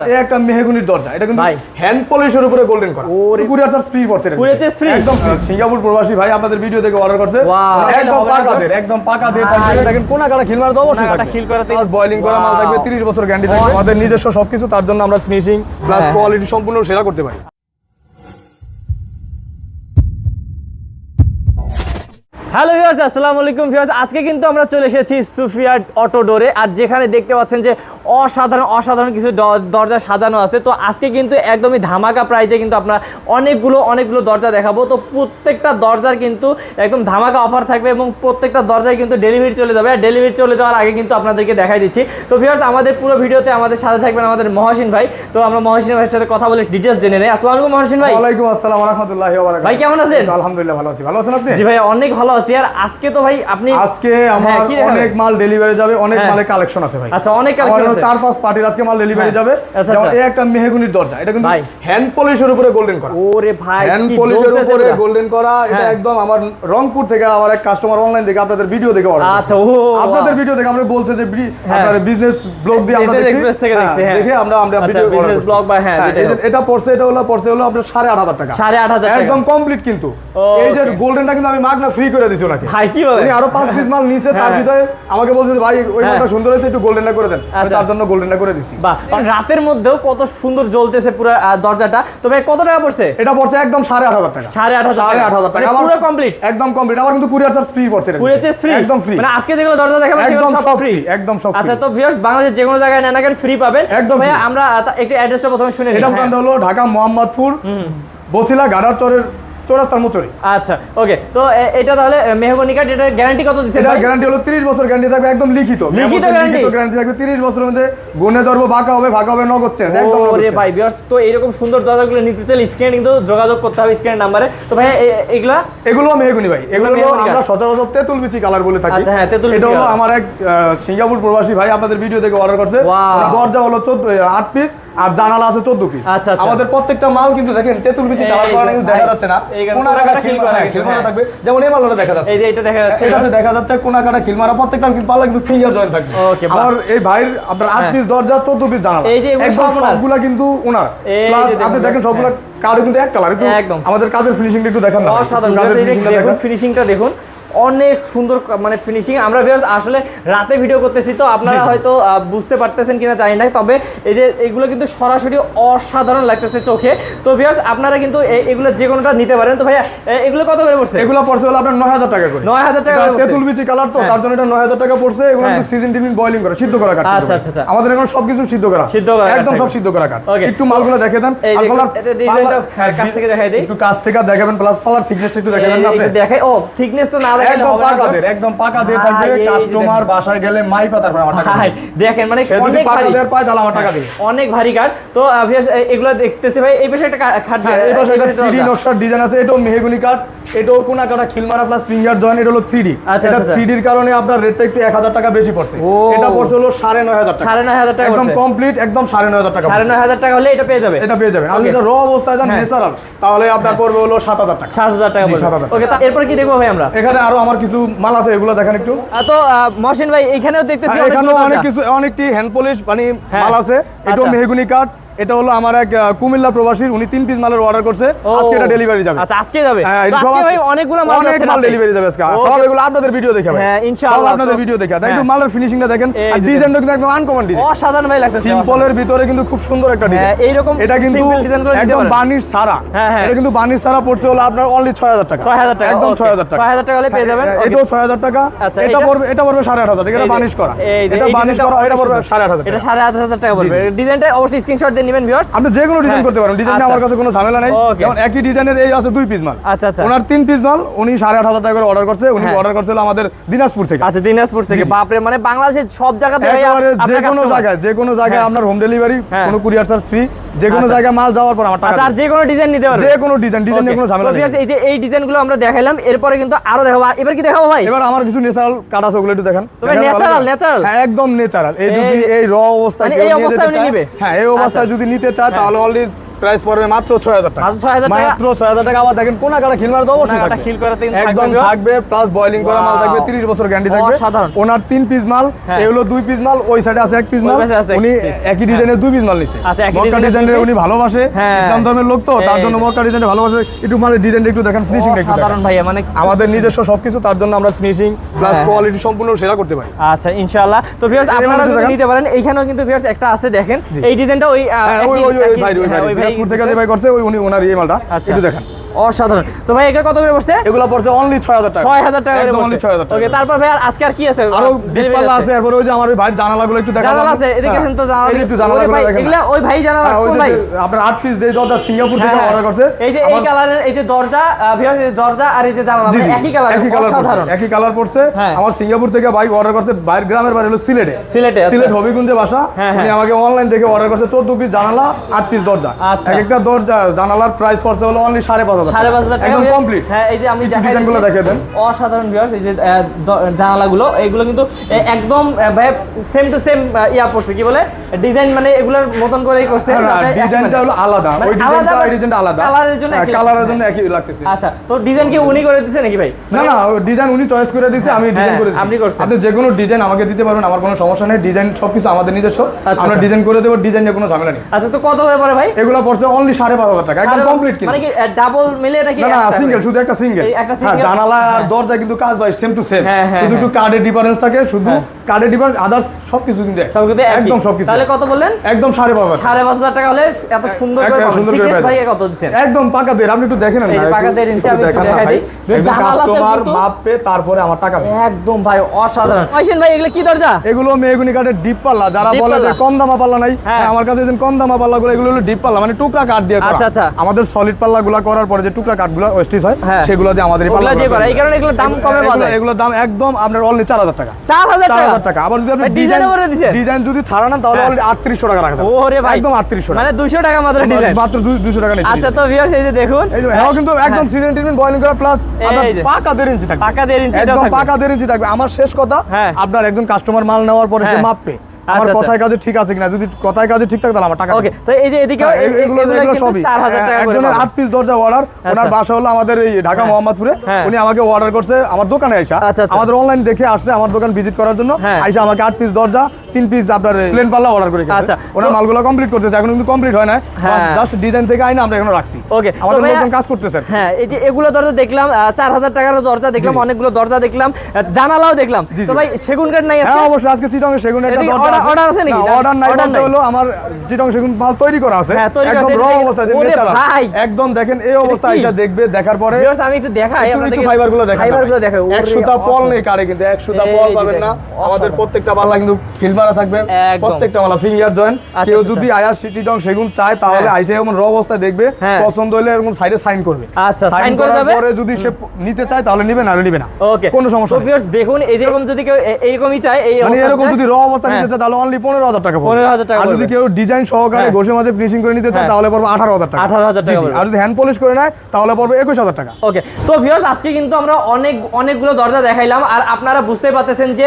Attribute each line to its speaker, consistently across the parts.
Speaker 1: একটা মেহগুনির দরজা। এটা কিন্তু হ্যান্ড পলিশের উপরে গোল্ডেন করা।
Speaker 2: ওরে।
Speaker 1: Courier free.
Speaker 2: কুরিয়ারতে free?
Speaker 1: একদম free। সিঙ্গাপুর প্রবাসী ভাই আপনাদের ভিডিও দেখে অর্ডার করছে। একদম পাকা দের একদম পাকা দের থাকবে দেখেন কোনা কাটা খিল মারা তো অবশ্যই থাকবে।
Speaker 2: খিল করাতে-
Speaker 1: প্লাস বয়লিং করা মাল থাকবে 30 বছর গ্যারান্টি থাকবে। আমাদের নিজস্ব সবকিছু তার জন্য আমরা ফিনিশিং প্লাস। কোয়ালিটি সম্পূর্ণ সেরা করতে পারি।
Speaker 2: হ্যালো ভিউয়ার্স আসসালামু আলাইকুম ভিউয়ার্স আজকে কিন্তু আমরা চলে এসেছি সুফিয়া অটো ডোরে আর যেখানে দেখতে পাচ্ছেন যে অসাধারণ অসাধারণ কিছু দরজা সাজানো আছে। তো আজকে কিন্তু একদমই ধামাকা প্রাইজে কিন্তু আপনার অনেকগুলো অনেকগুলো দরজা দেখাবো। তো প্রত্যেকটা দরজার কিন্তু একদম ধামাকা অফার থাকবে এবং প্রত্যেকটা দরজায় কিন্তু ডেলিভারি চলে যাবে। আর ডেলিভারি চলে যাওয়ার আগে কিন্তু আপনাদেরকে দেখাই দিচ্ছি। তো ভিউয়ার্স আমাদের পুরো ভিডিওতে আমাদের সাথে থাকবেন আমাদের মহসিন ভাই। তো আমরা মহসিন ভাইয়ের সাথে কথা বলে ডিটেলস জেনে নেই। আসসালামু আলাইকুম মহসিন ভাই।
Speaker 1: ওয়ালাইকুম আসসালাম ওয়া রাহমাতুল্লাহি ওয়া বারাকাতুহু
Speaker 2: ভাই, কেমন আছেন?
Speaker 1: আলহামদুলিল্লাহ ভালো আছি। ভালো আছেন আপনি?
Speaker 2: জি ভাই অনেক ভালো আছি। আর আজকে তো ভাই আপনি
Speaker 1: আজকে
Speaker 2: হ্যাঁ,
Speaker 1: আমার অনেক মাল ডেলিভারি যাবে অনেক
Speaker 2: হ্যাঁ।
Speaker 1: মালের কালেকশন আছে ভাই।
Speaker 2: আচ্ছা, অনেক
Speaker 1: আমার
Speaker 2: আছে।
Speaker 1: চার পাঁচ পার্টির আজকে মাল ডেলিভারি
Speaker 2: হ্যাঁ।
Speaker 1: যাবে
Speaker 2: আচ্ছা,
Speaker 1: যেমন
Speaker 2: আচ্ছা।
Speaker 1: এই একটা মেহগুনির দরজা এটা কিন্তু হ্যান্ড পলিশের উপরে গোল্ডেন করা
Speaker 2: ওরে ভাই
Speaker 1: হ্যান্ড পলিশের উপরে গোল্ডেন করা এটা
Speaker 2: হ্যাঁ।
Speaker 1: একদম আমার রংপুর থেকে আমার এক কাস্টমার অনলাইন থেকে আপনাদের ভিডিও দেখে অর্ডার
Speaker 2: আচ্ছা, ও,
Speaker 1: আপনাদের ভিডিও দেখে আমরা বলছে যে বি-
Speaker 2: হ্যাঁ।
Speaker 1: আপনার বিজনেস ব্লগ দিয়ে আমরা দেখছি। দেখে আমরা আমরা ভিডিও
Speaker 2: business
Speaker 1: করছি
Speaker 2: বা হ্যাঁ।
Speaker 1: এটা পড়ছে এটা হলো পড়ছে হলো আপনার সাড়ে আট হাজার টাকা
Speaker 2: টাকা।
Speaker 1: একদম কমপ্লিট কিন্তু এই যে. গোল্ডেনটা কিন্তু আমি মাগনা ফ্রি করে দিছি ওনাকে
Speaker 2: ভাই কি বলে
Speaker 1: উনি আরও পাঁচ পিস মাল নিছে তার। ভিতরে আমাকে বলছে ভাই ওই। মালটা সুন্দর হয়েছে একটু গোল্ডেনটা করে দেন
Speaker 2: আচ্ছা।
Speaker 1: তার জন্য গোল্ডেনটা করে দিছি।
Speaker 2: বাহ রাতের মধ্যেও কত সুন্দর জ্বলতেছে পুরো দরজাটা। তো ভাই কত টাকা পড়ছে?
Speaker 1: এটা পড়ছে একদম সাড়ে আট হাজার টাকা।
Speaker 2: সাড়ে আট
Speaker 1: সাড়ে আট হাজার টাকা।
Speaker 2: মানে পুরো কমপ্লিট
Speaker 1: একদম কমপ্লিট আবার কিন্তু কুরিয়ার চার্জ ফ্রি পড়ছে
Speaker 2: ফ্রি
Speaker 1: একদম ফ্রি
Speaker 2: মানে আজকে যেগুলো দরজা দেখাবো
Speaker 1: একদম
Speaker 2: সব ফ্রি
Speaker 1: একদম সব
Speaker 2: আচ্ছা তো ভিউয়ার্স বাংলাদেশ যে কোনো জায়গায় নেন কেন ফ্রি পাবেন।
Speaker 1: একদম
Speaker 2: আমরা একটু অ্যাড্রেসটা প্রথমে শুনে নিই
Speaker 1: এটা। হলো ঢাকা মোহাম্মদপুর বসিলা গাড়ার চরের চৌরাস্তার মুচুরি
Speaker 2: আচ্ছা ওকে তো এটা তাহলে মেহগনি কাঠ এটার গ্যারান্টি কত দিচ্ছে?
Speaker 1: এটা গ্যারান্টি হলো 30 বছর গ্যারান্টি থাকবে একদম লিখিত।
Speaker 2: লিখিত guarantee?
Speaker 1: গ্যারান্টি থাকবে 30 বছরের মধ্যে গুনে ধরবো বাঁকা হবে ফাঁকা হবে নগদ চেঞ্জ একদম নগদ
Speaker 2: ওরে ভাই ভিউয়ার্স তো এরকম সুন্দর দরজাগুলো নিতে চাইলে স্ক্রিনে কিন্তু যোগাযোগ করতে হবে স্ক্রিনের নাম্বারে তো ভাই এগুলা?
Speaker 1: এগুলো মেহগুনি ভাই এগুলো আমরা। সচরাচর তেঁতুল বিচি কালার বলে থাকি।
Speaker 2: আচ্ছা, হ্যাঁ, তেঁতুল
Speaker 1: এটা হলো আমার এক সিঙ্গাপুর প্রবাসী ভাই আপনাদের ভিডিও দেখে অর্ডার করছে। দরজা হলো 14 আট পিস আর জানালা আছে 14 পিস
Speaker 2: আচ্ছা, আচ্ছা।
Speaker 1: আমাদের প্রত্যেকটা মাল কিন্তু দেখেন তেতুল বিচি কালার করা কিন্তু দেখা যাচ্ছে না।
Speaker 2: হ্যাঁ।
Speaker 1: থাকবে। যেমন এই মালটা দেখা যাচ্ছে।
Speaker 2: এই যে এটা দেখা যাচ্ছে।
Speaker 1: এটাতে দেখা যাচ্ছে কোনা কাটা খিল প্রত্যেকটা পাল্লা কিন্তু ফিঙ্গার জয়েন্ট থাকবে।
Speaker 2: Okay,
Speaker 1: এই ভাইয়ের আপনার আট
Speaker 2: হ্যাঁ।
Speaker 1: পিস দরজা 14 পিস জানালা।
Speaker 2: এই যে?
Speaker 1: সবগুলা। কিন্তু ওনার। প্লাস আপনি দেখেন সবগুলা কারও কিন্তু এক কালার
Speaker 2: একদম।
Speaker 1: আমাদের কাজের ফিনিশিংটা একটু দেখেন না। কাজের
Speaker 2: দেখান ফিনিশিংটা দেখুন। অনেক সুন্দর মানে ফিনিশিং আমরা viewers আসলে রাতে ভিডিও করতেছি তো আপনারা। হয়তো বুঝতে পারতেছেন কিনা জানি না তবে এই যে এগুলো কিন্তু সরাসরি অসাধারণ লাগতেছে চোখে। তো ভিউয়ার্স আপনারা কিন্তু এগুলো যে কোনোটা নিতে পারেন। তো ভাইয়া এগুলো কত করে পড়ছে?
Speaker 1: এগুলো পড়ছে হলো আপনার 9000 টাকা করে।
Speaker 2: 9000 টাকা।
Speaker 1: তেঁতুল বিচি কালার তো
Speaker 2: হ্যাঁ।
Speaker 1: তার জন্য এটা 9000 টাকা পড়ছে। এগুলো
Speaker 2: হ্যাঁ।
Speaker 1: কিন্তু সিজন টিমিন বয়লিং করা সিদ্ধ করা কাঠ
Speaker 2: আচ্ছা, আচ্ছা, আচ্ছা।
Speaker 1: আমাদের এখানে সবকিছু সিদ্ধ করা।
Speaker 2: সিদ্ধ করা
Speaker 1: একদম সব সিদ্ধ করা
Speaker 2: Okay.
Speaker 1: একটু মালগুলো দেখে দেন। আর
Speaker 2: দেখুন, এটা ডিজাইনটা কাছ থেকে দেখাই দিই।
Speaker 1: একটু কাছ থেকে দেখাবেন প্লাস পালার থিকনেসটা একটু দেখে দেন না আপনি?
Speaker 2: দেখাই। ও থিকনেস তো না
Speaker 1: একদম পাকা দের একদম পাকা দের থাকবে কাস্টমার বাসায় গেলে মাই পাতার পর আমার টাকা
Speaker 2: দেখেন মানে অনেক
Speaker 1: পাকা
Speaker 2: ভারী।
Speaker 1: দের পায় তাহলে আমার টাকা দিবে।
Speaker 2: অনেক ভারী কাঠ। তো এগুলো দেখতেছি ভাই এই পাশে একটা
Speaker 1: হ্যাঁ,
Speaker 2: দিয়ে-
Speaker 1: এটা সেটা
Speaker 2: এই পাশে
Speaker 1: 3D
Speaker 2: দরজা।
Speaker 1: নকশার ডিজাইন আছে এটাও মেহগুনি কাঠ এটাও কোনা কাটা খিলমারা প্লাস ফিঙ্গার জয়েন্ট এটা হলো 3D
Speaker 2: আচ্ছা,
Speaker 1: এটা
Speaker 2: আচ্ছা।
Speaker 1: 3D কারণে আপনার রেটটা একটু 1000 টাকা বেশি পড়ছে। এটা পড়ছে হলো 9500 টাকা।
Speaker 2: সাড়ে নয় হাজার টাকা
Speaker 1: একদম কমপ্লিট একদম 9500 টাকা
Speaker 2: সাড়ে নয় হাজার টাকা হলে এটা পেয়ে যাবে।
Speaker 1: এটা পেয়ে এটা র অবস্থায় যান
Speaker 2: হ্যাঁ।
Speaker 1: ন্যাচারাল তাহলে আপনার পড়বে হলো 7000 টাকা।
Speaker 2: সাত হাজার টাকা
Speaker 1: জি,
Speaker 2: পড়বে।
Speaker 1: 7,000
Speaker 2: ওকে এরপর কি দেখব ভাই আমরা?
Speaker 1: এখানে আরও আমার কিছু মাল আছে এগুলো দেখেন একটু
Speaker 2: তো মহসিন ভাই এখানেও দেখতেছি
Speaker 1: হ্যাঁ, এখানেও অনেক কিছু অনেকটি হ্যান্ড পলিশ মানে
Speaker 2: হ্যাঁ।
Speaker 1: মাল আছে এটাও
Speaker 2: আচ্ছা।
Speaker 1: মেহগুনি কাঠ এটা হলো আমার এক কুমিল্লা প্রবাসীর উনি তিন পিস মালের অর্ডার করছে। আজকে এটা ডেলিভারি যাবে।
Speaker 2: আচ্ছা আজকে যাবে?
Speaker 1: হ্যাঁ,
Speaker 2: ভাই অনেকগুলো মাল
Speaker 1: অনেক মাল ডেলিভারি যাবে আজকে। সব এগুলো আপনাদের ভিডিও দেখে ভাই।
Speaker 2: হ্যাঁ, ইনশাআল্লাহ।
Speaker 1: সব আপনাদের ভিডিও দেখে। একটু
Speaker 2: হ্যাঁ।
Speaker 1: মালের ফিনিশিংটা দেখেন। আর ডিজাইনটা কিন্তু একদম আনকমন ডিজাইন
Speaker 2: অসাধারণ ভাই লাগতেছে
Speaker 1: সিম্পলের ভিতরে কিন্তু খুব সুন্দর একটা ডিজাইন
Speaker 2: হ্যাঁ, এইরকম
Speaker 1: এটা কিন্তু একদম। বার্নিশ সারা।
Speaker 2: হ্যাঁ, হ্যাঁ।
Speaker 1: এটা কিন্তু বার্নিশ সারা পড়ছে হলো আপনার অনলি 6000 টাকা।
Speaker 2: 6000 টাকা,
Speaker 1: একদম
Speaker 2: okay।
Speaker 1: 6000 টাকা।
Speaker 2: 6000 টাকা হলে পেয়ে যাবেন,
Speaker 1: হ্যাঁ। এটাও 6000 টাকা। এটা
Speaker 2: এটা?
Speaker 1: পড়বে এটা পড়বে 8500 টাকা এটা বার্নিশ করা। এটা
Speaker 2: ডিজাইনটা
Speaker 1: করা এটা পড়বে 8500 টাকা।
Speaker 2: সাড়ে আট হাজার টাকা পড়বে। ডিজাইনটা অবশ্যই স্ক্রিনশট দিয়ে নেবেন ভিউয়ার্স
Speaker 1: আপনি যে কোনো ডিজাইন
Speaker 2: হ্যাঁ।
Speaker 1: করতে পারেন ডিজাইন
Speaker 2: আচ্ছা।
Speaker 1: আমার কাছে কোনো ঝামেলা নাই. যেমন একই ডিজাইনের এই আছে দুই পিস মাল
Speaker 2: আচ্ছা, আচ্ছা।
Speaker 1: ওনার তিন পিস মাল উনি সাড়ে আট হাজার টাকা করে অর্ডার করছে উনি
Speaker 2: হ্যাঁ।
Speaker 1: অর্ডার করছিল আমাদের দিনাজপুর থেকে
Speaker 2: আচ্ছা দিনাজপুর থেকে। বাপরে মানে বাংলাদেশের সব জায়গাতে
Speaker 1: যে কোনো। জায়গায় যে কোনো জায়গায়
Speaker 2: হ্যাঁ।
Speaker 1: আপনার হোম ডেলিভারি
Speaker 2: হ্যাঁ।
Speaker 1: কোনো কুরিয়ার চার্জ ফ্রি যে কোনো
Speaker 2: আচ্ছা।
Speaker 1: জায়গায় মাল যাওয়ার পর আমার টাকা
Speaker 2: আচ্ছা আর যে কোনো ডিজাইন নিতে পারবে।
Speaker 1: যে কোনো ডিজাইন ডিজাইন নিয়ে কোনো ঝামেলা নেই।
Speaker 2: এই যে এই ডিজাইনগুলো আমরা দেখাইলাম এরপরে কিন্তু আরও দেখাবো। এবার কি দেখাবো ভাই?
Speaker 1: এবার আমার কিছু ন্যাচারাল কাট আছে ওগুলো একটু দেখেন।
Speaker 2: তবে
Speaker 1: ন্যাচারাল
Speaker 2: natural?
Speaker 1: হ্যাঁ একদম ন্যাচারাল এই যদি
Speaker 2: এই-
Speaker 1: র অবস্থায়
Speaker 2: মানে এই অবস্থায় নিবে?
Speaker 1: হ্যাঁ এই অবস্থায়
Speaker 2: আচ্ছা।
Speaker 1: যদি নিতে চায় তাহলে অলরেডি প্রাইস পড়বে মাত্র ছয় হাজার টাকা।
Speaker 2: মাত্র 6,000 টাকা?
Speaker 1: আবার দেখেন কোনা কাটা খিলমার তো অবশ্যই থাকবে।
Speaker 2: খিল করা তিন
Speaker 1: একদম
Speaker 2: থাকবে,
Speaker 1: প্লাস বয়লিং করা মাল থাকবে
Speaker 2: Wow.
Speaker 1: তিরিশ বছর গ্যারান্টি থাকবে। ওনার তিন পিস মাল
Speaker 2: হ্যাঁ।
Speaker 1: এগুলো দুই পিস মাল ওই সাইডে আছে এক পিস মাল উনি একই ডিজাইনের দুই পিস মাল
Speaker 2: আচ্ছা,
Speaker 1: মক্কা
Speaker 2: ডিজাইনের?
Speaker 1: উনি ভালোবাসে
Speaker 2: হ্যাঁ।
Speaker 1: ইসলাম ধর্মের লোক তো তার জন্য মক্কা ডিজাইন ভালোবাসে। একটু মানে ডিজাইনটা একটু দেখেন ফিনিশিং একটু দেখেন।
Speaker 2: ভাইয়া মানে
Speaker 1: আমাদের নিজস্ব সবকিছু তার জন্য আমরা ফিনিশিং প্লাস
Speaker 2: হ্যাঁ।
Speaker 1: কোয়ালিটি সম্পূর্ণ সেরা করতে পারি।
Speaker 2: আচ্ছা ইনশাআল্লাহ। তো ভিউয়ার্স আপনারা যদি নিতে পারেন এইখানেও কিন্তু ভিউয়ার্স একটা আছে দেখেন। এই ডিজাইনটা ওই
Speaker 1: হ্যাঁ ওই ওই
Speaker 2: হ্যাঁ,
Speaker 1: ভাই
Speaker 2: ওই ভাই
Speaker 1: দিনাজপুর থেকে যে ভাই করছে ওই উনি ওনার এই মালটা।
Speaker 2: আচ্ছা।
Speaker 1: একটু দেখেন।
Speaker 2: অসাধারণ। তো ভাই এগুলো কত করে বসছে?
Speaker 1: এগুলো পড়ছে অনলি 6000 টাকা।
Speaker 2: 6000 টাকা করে
Speaker 1: অনলি টাকা
Speaker 2: তারপর ভাই আজকে আর কি আছে? আরও
Speaker 1: ডিপাল্লা আছে। এরপর ওই যে আমার ভাই একটু দেখা
Speaker 2: জানালা আছে হ্যাঁ, এদিকে তো জানালা
Speaker 1: একটু দেখেন
Speaker 2: ওই ভাই জানালা
Speaker 1: হ্যাঁ,
Speaker 2: কোন ভাই
Speaker 1: আপনার পিস দরজা সিঙ্গাপুর থেকে
Speaker 2: হ্যাঁ,
Speaker 1: অর্ডার করছে
Speaker 2: এই যে এই কালারের এই যে দরজা ভিউয়ার দরজা আর এই যে জানালা মানে একই কালার
Speaker 1: একই কালার
Speaker 2: অসাধারণ।
Speaker 1: একই কালার পড়ছে। আমার সিঙ্গাপুর থেকে ভাই অর্ডার করছে বাইরের গ্রামের বাড়ি হলো সিলেটে।
Speaker 2: সিলেটে আচ্ছা।
Speaker 1: সিলেট হবিগঞ্জে বাসা। উনি আমাকে অনলাইন থেকে অর্ডার করছে 14 পিস জানালা আট পিস দরজা।
Speaker 2: আচ্ছা।
Speaker 1: এক একটা দরজা জানালার প্রাইস পড়ছে হলো অনলি
Speaker 2: 5.5 টাকা
Speaker 1: একদম। কমপ্লিট
Speaker 2: হ্যাঁ এই যে আমি
Speaker 1: ডিজাইনগুলো দেখিয়ে দেন।
Speaker 2: অসাধারণ ভিউয়ার্স এই যে জানালাগুলো এইগুলো কিন্তু একদম ভাই সেম টু সেম ইয়া পড়ছে কি বলে? ডিজাইন মানে এগুলোর মতন করেই করছে
Speaker 1: ডিজাইনটা
Speaker 2: মানে-
Speaker 1: হলো আলাদা।
Speaker 2: মানে
Speaker 1: ওই ডিজাইনটা
Speaker 2: আলাদা
Speaker 1: ডিজাইনটা আলাদা।
Speaker 2: কালারের জন্য
Speaker 1: হ্যাঁ, কালারের জন্য একই লাগতেছে।
Speaker 2: আচ্ছা তো ডিজাইন কি উনি করে নাকি ভাই?
Speaker 1: না না ডিজাইন উনি চয়েস করে দিয়েছে আমি ডিজাইন
Speaker 2: হ্যাঁ,
Speaker 1: করে
Speaker 2: আপনি করছেন।
Speaker 1: আপনি যে কোনো ডিজাইন আমাকে দিতে পারবেন আমার কোনো সমস্যা নেই ডিজাইন সবকিছু আমাদের নিজস্ব।
Speaker 2: আচ্ছা,
Speaker 1: আমরা
Speaker 2: আচ্ছা।
Speaker 1: ডিজাইন করে দেবো ডিজাইন নিয়ে কোনো ঝামেলা নেই।
Speaker 2: আচ্ছা তো কত হয়ে পড়ে ভাই?
Speaker 1: এগুলো পড়ছে অনলি সাড়ে পাঁচ হাজার টাকা একদম কমপ্লিট
Speaker 2: মানে কি ডাবল মিলে এটা কি
Speaker 1: না না সিঙ্গেল শুধু একটা সিঙ্গেল। হ্যাঁ জানালা আর দরজা কিন্তু কাজ ভাই সেম টু সেম শুধু একটু কার্ডের ডিফারেন্স থাকে শুধু কার্ডের ডিফারেন্স আদার্স সবকিছু কিন্তু এক।
Speaker 2: সব কিন্তু একই।
Speaker 1: একদম সবকিছু
Speaker 2: তাহলে কত বললেন?
Speaker 1: একদম সাড়ে পাঁচ হাজার।
Speaker 2: সাড়ে পাঁচ হাজার টাকা হলে এত সুন্দর করে
Speaker 1: সুন্দর করে
Speaker 2: ভাই কত দিচ্ছেন?
Speaker 1: একদম পাকা দেড় আপনি একটু দেখেন না
Speaker 2: এই যে
Speaker 1: একটু-
Speaker 2: পাকা দেড় ইঞ্চি আমি একটু
Speaker 1: দেখান না
Speaker 2: দেখাই দিই।
Speaker 1: কাস্টমার
Speaker 2: কিন্তু-
Speaker 1: তারপরে আমার টাকা দেবে
Speaker 2: একদম ভাই অসাধারণ। আইসেন ভাই এগুলো কি দরজা?
Speaker 1: এগুলো মেহগুনি কাঠের ডিপ পাল্লা। যারা বলে যে। কম দামা পাল্লা নাই
Speaker 2: হ্যাঁ।
Speaker 1: হ্যাঁ, আমার কাছে কম দামা পাল্লা গুলো এগুলো হলো ডিপ পাল্লা মানে টুকরা কাঠ দিয়ে করা।
Speaker 2: আচ্ছা, আচ্ছা।
Speaker 1: আমাদের সলিড পাল্লা গুলা করার পরে যে টুকরা কাঠগুলো ওয়েস্টিজ হয়
Speaker 2: হ্যাঁ।
Speaker 1: সেগুলো দিয়ে আমাদের এই
Speaker 2: দিয়ে করা। এই কারণে এগুলোর দাম কমে পাওয়া
Speaker 1: এগুলো-
Speaker 2: যায়।
Speaker 1: এগুলোর দাম একদম আপনার অনলি চার হাজার টাকা
Speaker 2: চার হাজার
Speaker 1: চার
Speaker 2: টাকা
Speaker 1: হাজার টাকা আবার যদি আপনি
Speaker 2: ভাই, ডিজাইনও করে দিছেন?
Speaker 1: ডিজাইন যদি ছাড়া না তাহলে
Speaker 2: হ্যাঁ।
Speaker 1: অলরেডি আটত্রিশশো টাকা রাখা যাবে
Speaker 2: ওরে ভাই
Speaker 1: একদম আটত্রিশশো
Speaker 2: মানে দুশো টাকা মাত্র ডিজাইন
Speaker 1: মাত্র দুশো টাকা নিচ্ছে
Speaker 2: আচ্ছা তো ভিউয়ার্স এই যে দেখুন
Speaker 1: এই যে হ্যাঁ কিন্তু একদম সিজন ট্রিটমেন্ট বয়লিং করা প্লাস আপনার পাকা দেড় ইঞ্চি থাকবে
Speaker 2: পাকা দেড় ইঞ্চিটাও
Speaker 1: একদম পাকা দেড় ইঞ্চি থাকবে আমার শেষ কথা
Speaker 2: হ্যাঁ।
Speaker 1: আপনার একজন কাস্টমার মাল নেওয়ার পরে সে
Speaker 2: হ্যাঁ।
Speaker 1: মাপবে আমার
Speaker 2: আচ্ছা,
Speaker 1: কথায় কাজে ঠিক আছে কিনা যদি কথায় কাজে ঠিক থাকে তাহলে আমার টাকা
Speaker 2: ওকে তো এই যে এদিকে
Speaker 1: হ্যাঁ, এগুলো এগুলো সবই
Speaker 2: চার হাজার টাকা
Speaker 1: একজনের
Speaker 2: পাবেন।
Speaker 1: আট পিস দরজা অর্ডার ওনার
Speaker 2: আচ্ছা।
Speaker 1: বাসা হলো আমাদের এই ঢাকা
Speaker 2: হ্যাঁ।
Speaker 1: মোহাম্মদপুরে
Speaker 2: হ্যাঁ।
Speaker 1: উনি আমাকে অর্ডার করছে আমার দোকানে আইসা
Speaker 2: আচ্ছা, আচ্ছা।
Speaker 1: আমাদের অনলাইন দেখে আসছে আমার দোকান ভিজিট করার জন্য
Speaker 2: হ্যাঁ।
Speaker 1: আইসা আমাকে আট পিস দরজা তিন পিস আপনার প্লেন পাল্লা অর্ডার করে
Speaker 2: আচ্ছা।
Speaker 1: ওনার মালগুলো কমপ্লিট করতেছে এখন কিন্তু কমপ্লিট হয় না।
Speaker 2: হ্যাঁ।
Speaker 1: জাস্ট ডিজাইন থেকে আইনা আমরা এখনও রাখছি।
Speaker 2: ওকে
Speaker 1: আমাদের লোকজন কাজ করতেছে।
Speaker 2: হ্যাঁ এই যে এগুলো দরজা দেখলাম চার হাজার টাকার দরজা দেখলাম। অনেকগুলো দরজা দেখলাম জানালাও দেখলাম। তো ভাই সেগুন কাঠ নাই
Speaker 1: হ্যাঁ অবশ্যই আজকে চিটং সেগুন একটা দরজা
Speaker 2: order আছে। নাকি?
Speaker 1: অর্ডার নাই বলতে হলো আমার চিটং সেগুন মাল তৈরি করা আছে।
Speaker 2: হ্যাঁ,
Speaker 1: একদম র অবস্থা যে
Speaker 2: ভাই!
Speaker 1: একদম দেখেন এই অবস্থা? আইসা দেখবে দেখার পরে
Speaker 2: আমি একটু দেখাই আপনাদেরকে।
Speaker 1: একটু ফাইবারগুলো দেখেন
Speaker 2: ফাইবারগুলো দেখাই
Speaker 1: এক সুতা পল নেই কারে কিন্তু এক সুতা পল পাবেন না। আমাদের প্রত্যেকটা পাল্লা কিন্তু মারা থাকবে প্রত্যেকটা মালা ফিঙ্গার জয়েন্ট
Speaker 2: আচ্ছা,
Speaker 1: কেউ
Speaker 2: আচ্ছা,
Speaker 1: যদি আয়া চিটং সেগুন চায় তাহলে
Speaker 2: হ্যাঁ।
Speaker 1: আইসা এমন র অবস্থায় দেখবে
Speaker 2: হ্যাঁ।
Speaker 1: পছন্দ হলে এরকম সাইডে সাইন করবে
Speaker 2: আচ্ছা,
Speaker 1: সাইন
Speaker 2: করে দেবে?
Speaker 1: পরে যদি সে নিতে চায় তাহলে নিবে না নিবে না
Speaker 2: ওকে
Speaker 1: কোনো সমস্যা নেই।
Speaker 2: দেখুন এই যেরকম যদি কেউ এ- এইরকমই চায় এই
Speaker 1: মানে এরকম যদি র অবস্থা নিতে
Speaker 2: হ্যাঁ।
Speaker 1: চায় তাহলে অনলি পনেরো হাজার টাকা পড়বে।
Speaker 2: 15,000 টাকা
Speaker 1: আর যদি কেউ ডিজাইন সহকারে। ঘষে মাঝে ফিনিশিং করে নিতে চায়। তাহলে পড়বে আঠারো হাজার টাকা
Speaker 2: 18,000 টাকা।
Speaker 1: আর যদি হ্যান্ড পলিশ করে নেয় তাহলে পড়বে একুশ হাজার টাকা
Speaker 2: ওকে তো ভিউয়ার্স আজকে কিন্তু আমরা অনেক অনেকগুলো দরজা দেখাইলাম আর আপনারা বুঝতে পারতেছেন যে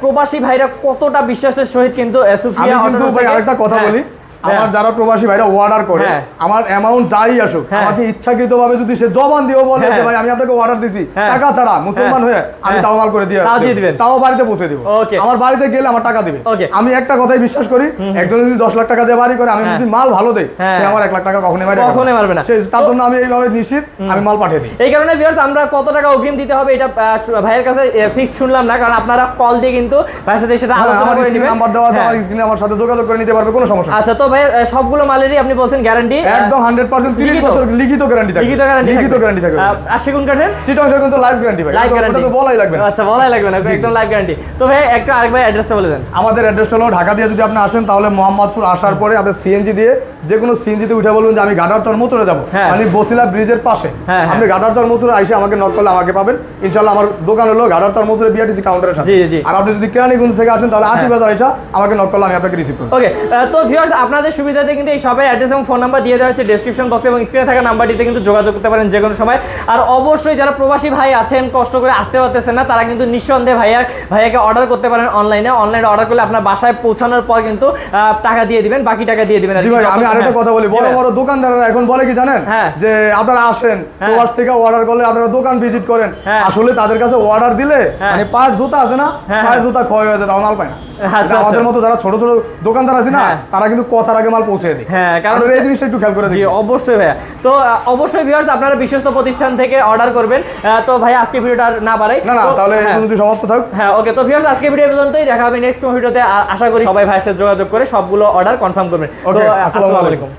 Speaker 2: প্রবাসী ভাইরা কতটা বিশ্বাসের সহিত কিন্তু
Speaker 1: আমি কিন্তু ভাই আরেকটা কথা
Speaker 2: হ্যাঁ,
Speaker 1: বলি। আমার যারা প্রবাসী ভাইরা অর্ডার করে
Speaker 2: হ্যাঁ।
Speaker 1: আমার অ্যামাউন্ট যাই আসুক
Speaker 2: হ্যাঁ।
Speaker 1: আমাকে ইচ্ছাকৃত ভাবে যদি সে জবান দিয়েও বলে
Speaker 2: হ্যাঁ।
Speaker 1: যে ভাই আমি আপনাকে অর্ডার দিছি
Speaker 2: হ্যাঁ।
Speaker 1: টাকা ছাড়া মুসলমান হয়ে আমি
Speaker 2: হ্যাঁ।
Speaker 1: তাও মাল করে দিয়ে
Speaker 2: তাও দিবেন।
Speaker 1: তাও বাড়িতে পৌঁছে দিব আমার বাড়িতে গেলে আমার টাকা দিবে আমি একটা কথাই বিশ্বাস করি একজন যদি দশ লাখ টাকা দিয়ে বাড়ি করে আমি
Speaker 2: হ্যাঁ।
Speaker 1: যদি মাল ভালো দেই
Speaker 2: হ্যাঁ।
Speaker 1: সে আমার এক লাখ টাকা কখনোই মারে
Speaker 2: কখনোই মারবে না।
Speaker 1: তার জন্য আমি এইভাবে নিশ্চিত আমি মাল পাঠিয়ে দিই
Speaker 2: এই কারণে ভিউয়ার্স আমরা কত টাকা অগ্রিম দিতে হবে এটা ভাইয়ের কাছে ফিক্স শুনলাম না কারণ আপনারা কল দিয়ে কিন্তু ভাইয়ের সাথে সেটা
Speaker 1: হ্যাঁ,
Speaker 2: আলোচনা করে নেবেন
Speaker 1: নাম্বার দেওয়া আছে
Speaker 2: হ্যাঁ।
Speaker 1: আমার স্ক্রিনে আমার সাথে যোগাযোগ করে নিতে পারবে কোনো সমস্যা
Speaker 2: আচ্ছা তো ভাই সবগুলো মালেরই আপনি বলছেন গ্যারান্টি
Speaker 1: একদম হান্ড্রেড পার্সেন্ট তিরিশ
Speaker 2: লিখিত?
Speaker 1: বছর লিখিত গ্যারান্টি থাকবে।
Speaker 2: লিখিত গ্যারান্টি
Speaker 1: লিখিত গ্যারান্টি থাকবে।
Speaker 2: আর সেগুন কাঠের?
Speaker 1: চিটং সেগুন তো লাইফ গ্যারান্টি ভাই।
Speaker 2: গ্যারান্টি
Speaker 1: তো বলাই লাগবে।
Speaker 2: আচ্ছা বলাই লাগবে না একদম লাইভ গ্যারান্টি তো ভাই একটু আরেকবার অ্যাড্রেসটা বলে দেন।
Speaker 1: আমাদের অ্যাড্রেসটা হলো ঢাকা দিয়ে যদি আপনি আসেন তাহলে মোহাম্মদপুর আসার পরে আপনি সিএনজি দিয়ে যে কোনো সিএনজিতে উঠে বলবেন যে আমি ঘাটার চর মোচরে যাব।
Speaker 2: হ্যাঁ।
Speaker 1: মানে বসিলা ব্রিজের পাশে।
Speaker 2: হ্যাঁ, হ্যাঁ।
Speaker 1: আপনি ঘাটার চর মোচরে আইসে আমাকে নক করলে আমাকে পাবেন। ইনশাল্লাহ আমার দোকান হলো ঘাটার চর মোচরে বিআরটিসি কাউন্টারের সাথে। আর আপনি যদি কেরানীগঞ্জ থেকে আসেন তাহলে আটি। বাজার আইসা আমাকে নক করলে আমি আপনাকে রিসিভ করব।
Speaker 2: ওকে তো ভিউয়ার্স আপনাদের সুবিধাতে কিন্তু এই শপের অ্যাড্রেস এবং ফোন নাম্বার দিয়ে দেওয়া হচ্ছে ডেসক্রিপশন বক্সে এবং স্ক্রিনে থাকা নাম্বারটিতে কিন্তু যোগাযোগ করতে পারেন যে কোনো সময় আর অবশ্যই যারা প্রবাসী ভাই আছেন কষ্ট করে আসতে পারতেছেন না তারা কিন্তু নিঃসন্দেহে ভাইয়া ভাইয়াকে অর্ডার করতে পারেন অনলাইনে অনলাইনে অর্ডার করলে আপনার বাসায় পৌঁছানোর পর কিন্তু টাকা দিয়ে দিবেন বাকি টাকা দিয়ে দিবেন
Speaker 1: আমি আরেকটা। কথা বলি বড় বড় দোকানদাররা এখন বলে কি জানেন
Speaker 2: হ্যাঁ।
Speaker 1: যে আপনারা আসেন
Speaker 2: হ্যাঁ।
Speaker 1: প্রবাস থেকে অর্ডার করলে আপনারা দোকান ভিজিট করেন
Speaker 2: হ্যাঁ।
Speaker 1: আসলে তাদের কাছে অর্ডার দিলে। মানে পাঁচ জুতা আছে না
Speaker 2: হ্যাঁ।
Speaker 1: জুতা ক্ষয় হয়ে যায় মাল পায় না
Speaker 2: আচ্ছা,
Speaker 1: আমাদের
Speaker 2: আচ্ছা।
Speaker 1: মতো যারা ছোট ছোট দোকানদার আছে না। তারা কিন্তু কথার আগে মাল পৌঁছে দিই।
Speaker 2: হ্যাঁ, কারণ-
Speaker 1: এই জিনিসটা একটু খেয়াল করে দিই
Speaker 2: অবশ্যই ভাইয়া। তো অবশ্যই ভিউয়ার্স আপনারা বিশ্বস্ত প্রতিষ্ঠান থেকে অর্ডার করবেন। তো ভাই আজকে ভিডিওটা না পারাই
Speaker 1: না না তাহলে
Speaker 2: হ্যাঁ।
Speaker 1: যদি সমাপ্ত থাক।
Speaker 2: হ্যাঁ ওকে তো ভিউয়ার্স আজকে ভিডিও পর্যন্তই। দেখা হবে নেক্সট ভিডিওতে। আশা করি সবাই ভাইয়ের সাথে যোগাযোগ করে সবগুলো অর্ডার কনফার্ম করবেন। তো
Speaker 1: আসসালামু।
Speaker 2: আলাইকুম।